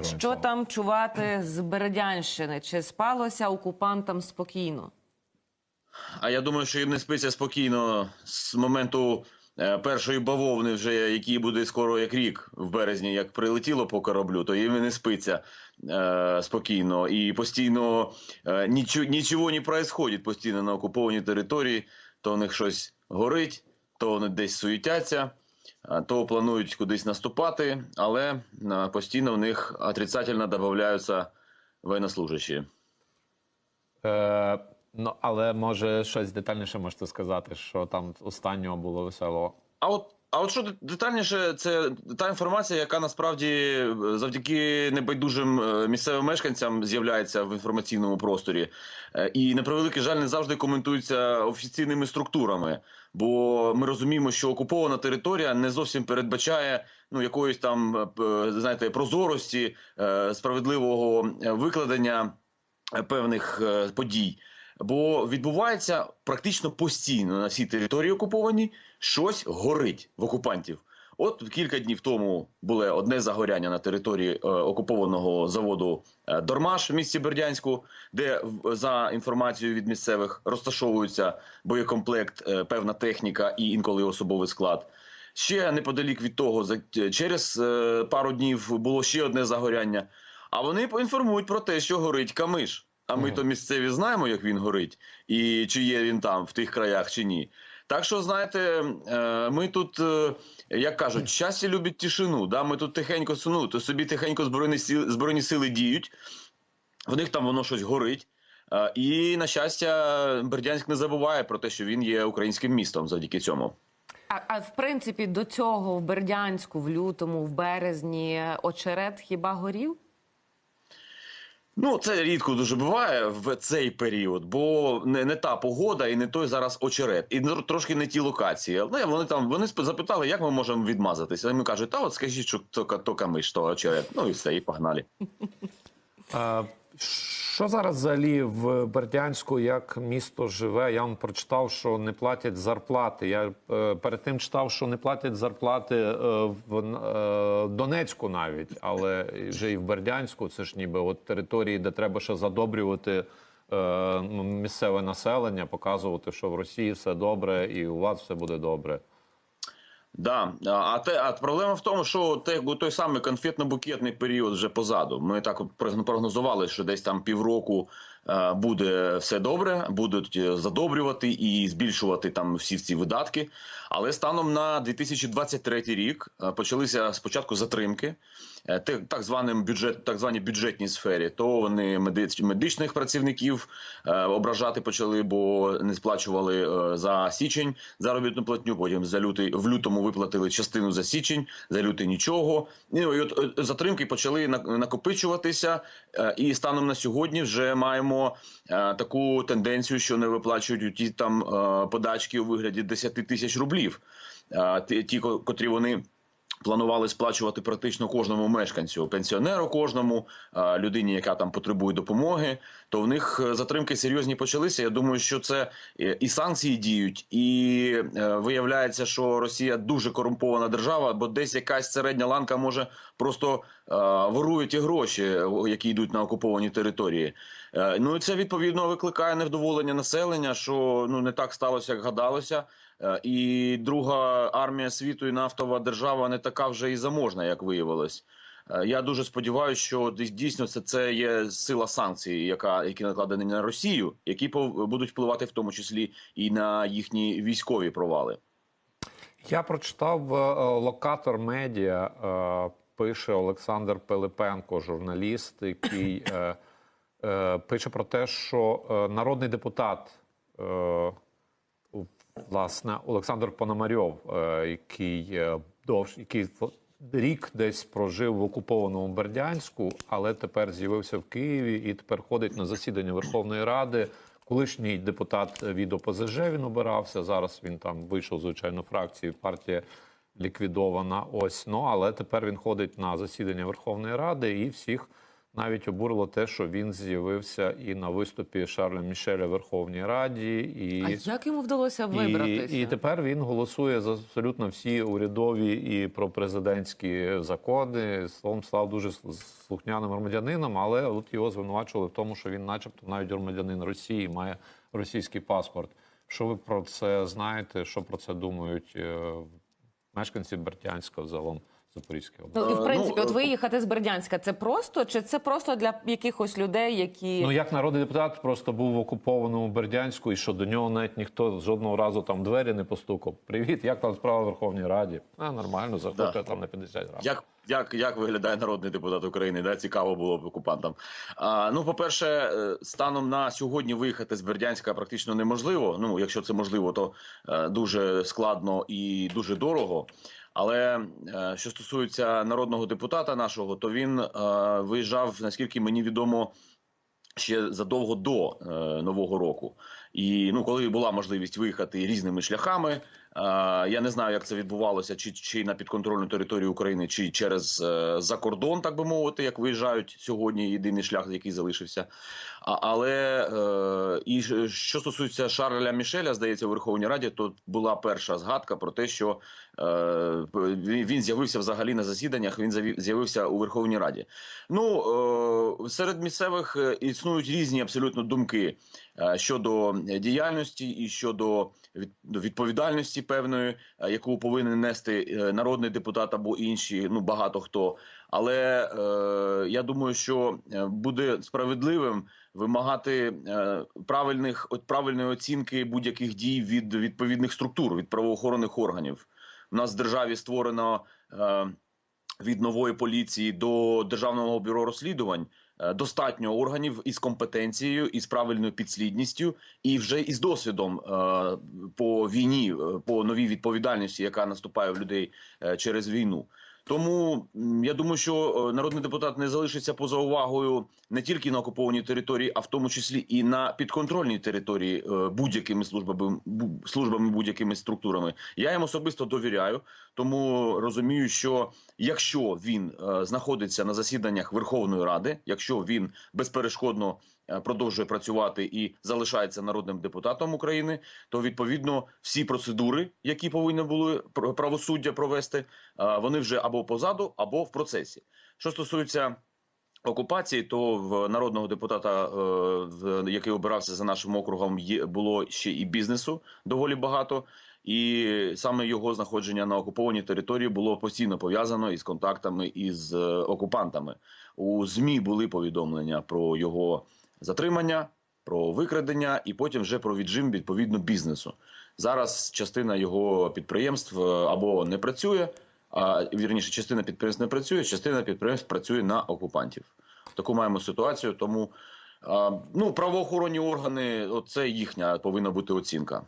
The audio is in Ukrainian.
Героям Що слава. там чувати з Бердянщини? Чи спалося окупантам спокійно? А я думаю, що їм не спиться спокійно з моменту е, першої бавовни, вже які буде скоро як рік в березні, як прилетіло по кораблю, то їм і не спиться е, спокійно. І постійно е, нічого, нічого не происходить постійно на окупованій території. То у них щось горить, то вони десь суетяться, то планують кудись наступати, але постійно в них отрицательно додаються воєннослужащі. Е, ну, але може щось детальніше можете сказати, що там останнього було весело. А от, а от що детальніше, це та інформація, яка насправді е, завдяки небайдужим е, місцевим мешканцям з'являється в інформаційному просторі, Е, і на превеликий жаль не завжди коментується офіційними структурами. Бо ми розуміємо, що окупована територія не зовсім передбачає ну якоїсь там знаєте прозорості, справедливого викладення певних подій. Бо відбувається практично постійно на всій території окупованій щось горить в окупантів. От кілька днів тому було одне загоряння на території е, окупованого заводу е, Дормаш в місті Бердянську, де за інформацією від місцевих розташовується боєкомплект, е, певна техніка і інколи особовий склад. Ще неподалік від того, за через е, пару днів було ще одне загоряння. А вони поінформують про те, що горить камиш. А ми то місцеві знаємо, як він горить, і чи є він там в тих краях, чи ні. Так що, знаєте, е, ми тут, е, як кажуть, щастя любить тишину. Да? Ми тут тихенько суну, то собі тихенько збройні сили, збройні сили діють, в них там воно щось горить. Е, І, на щастя, Бердянськ не забуває про те, що він є українським містом завдяки цьому. А, а в принципі, до цього в Бердянську, в лютому, в березні очерет хіба горів? Ну, це рідко дуже буває в цей період, бо не, не та погода і не той зараз очерет, і трошки не ті локації. Але вони там вони запитали, як ми можемо відмазатися. А Йому кажуть, та от скажіть, що то, то камиш, то очерет. Ну і все, і погнали. Що зараз взагалі в Бердянську, як місто живе? Я вам прочитав, що не платять зарплати. Я е, перед тим читав, що не платять зарплати е, в е, Донецьку навіть, але вже і в Бердянську. Це ж ніби от території, де треба ще задобрювати місцеве населення, показувати, що в Росії все добре і у вас все буде добре. Да, а- те, а проблема в тому, що те, той самий конфетно-букетний період вже позаду. Ми так прогнозували, що десь там півроку буде все добре, будуть е, задобрювати і збільшувати там всі ці видатки. Але станом на 2023 рік е, почалися спочатку затримки. е, Так званим бюджет, так званій бюджетній сфері, то вони медичних працівників е, ображати почали, бо не сплачували е, за січень заробітну платню. Потім за лютий в лютому виплатили частину за січень, за лютий нічого. Ну, і от е, затримки почали накопичуватися. е, І станом на сьогодні вже маємо е, таку тенденцію, що не виплачують ті там е, подачки у вигляді 10 тисяч рублів. Е, Ті, ті, котрі вони. Планували сплачувати практично кожному мешканцю, пенсіонеру, кожному людині, яка там потребує допомоги. То в них е, затримки серйозні почалися. Я думаю, що це е, і санкції діють, і е, виявляється, що Росія дуже корумпована держава, бо десь якась середня ланка може просто е, ворує ті гроші, які йдуть на окуповані території. Е, ну і це відповідно викликає невдоволення населення, що ну не так сталося, як гадалося. Е, І друга армія світу і нафтова держава не така вже і заможна, як виявилось. Е, Я дуже сподіваюся, що дійсно це, це є сила санкцій, яка які накладені на Росію, які будуть впливати в тому числі і на їхні військові провали. Я прочитав е, локатор медіа, пише Олександр Пилипенко, журналіст, який пише про те, що народний депутат, власне, Олександр Пономарьов, е, який е, довж, який рік десь прожив в окупованому Бердянську, але тепер з'явився в Києві і тепер ходить на засідання Верховної Ради. Колишній депутат від ОПЗЖ він обирався. Зараз він там вийшов, звичайно, фракції. Партія ліквідована. Ось ну але тепер він ходить на засідання Верховної Ради і всіх навіть обурило те, що він з'явився і на виступі Шарля Мішеля в Верховній Раді, і А як йому вдалося вибратися? і, і тепер він голосує за абсолютно всі урядові і пропрезидентські закони. Словом, став дуже слухняним громадянином, але от його звинувачували в тому, що він, начебто, навіть громадянин Росії, має російський паспорт. Що ви про це знаєте? Що про це думають е, мешканці Бердянська, взагалом Запорізької області? Ну і в Е, принципі, ну, от е, виїхати з Бердянська це просто чи це просто для якихось людей, які Ну як народний депутат просто був в окупованому Бердянську, і що до нього навіть ніхто жодного разу там двері не постукав. Привіт, як там справа в Верховній Раді? А нормально, заходьте Да. там на 50 разів. Як, як, як виглядає народний депутат України? Да? Цікаво було б окупантам. А, ну, по-перше, е, станом на сьогодні виїхати з Бердянська практично неможливо. Ну, якщо це можливо, то е, дуже складно і дуже дорого. Але е, що стосується народного депутата нашого, то він е, виїжджав, наскільки мені відомо, ще задовго до е, нового року. І ну, коли була можливість виїхати різними шляхами, я не знаю, як це відбувалося, чи, чи на підконтрольну територію України, чи через е, закордон, так би мовити, як виїжджають сьогодні. Єдиний шлях, який залишився. Але е, і що стосується Шарля Мішеля, здається, у Верховній Раді, то була перша згадка про те, що е, він з'явився взагалі на засіданнях. Він з'явився у Верховній Раді. Ну е, серед місцевих е, існують різні абсолютно думки е, щодо діяльності і щодо відповідальності певної, е, яку повинен нести е, народний депутат або інші. Ну багато хто. Але е, я думаю, що е, буде справедливим вимагати е, правильних от правильної оцінки будь-яких дій від відповідних структур, від правоохоронних органів. У нас в державі створено е, від нової поліції до державного бюро розслідувань. Е, Достатньо органів із компетенцією, із правильною підслідністю, і вже із досвідом е, по війні, е, по новій відповідальності, яка наступає в людей через війну. Тому я думаю, що е, народний депутат не залишиться поза увагою не тільки на окупованій території, а в тому числі і на підконтрольній території е, будь-якими службами службами, будь-якими структурами. Я їм особисто довіряю, тому розумію, що якщо він е, знаходиться на засіданнях Верховної Ради, якщо він безперешкодно продовжує працювати і залишається народним депутатом України, то відповідно всі процедури, які повинні були пр- правосуддя провести, е, вони вже або позаду, або в процесі. Що стосується окупації, то в народного депутата, е, який обирався за нашим округом, було ще і бізнесу доволі багато. І саме його знаходження на окупованій території було постійно пов'язано із контактами із е, окупантами. У змі були повідомлення про його затримання, про викрадення і потім вже про віджим відповідно бізнесу. Зараз частина його підприємств е, або не працює, а вірніше частина підприємств не працює, частина підприємств працює на окупантів. Таку маємо ситуацію, тому ну правоохоронні органи це їхня повинна бути оцінка.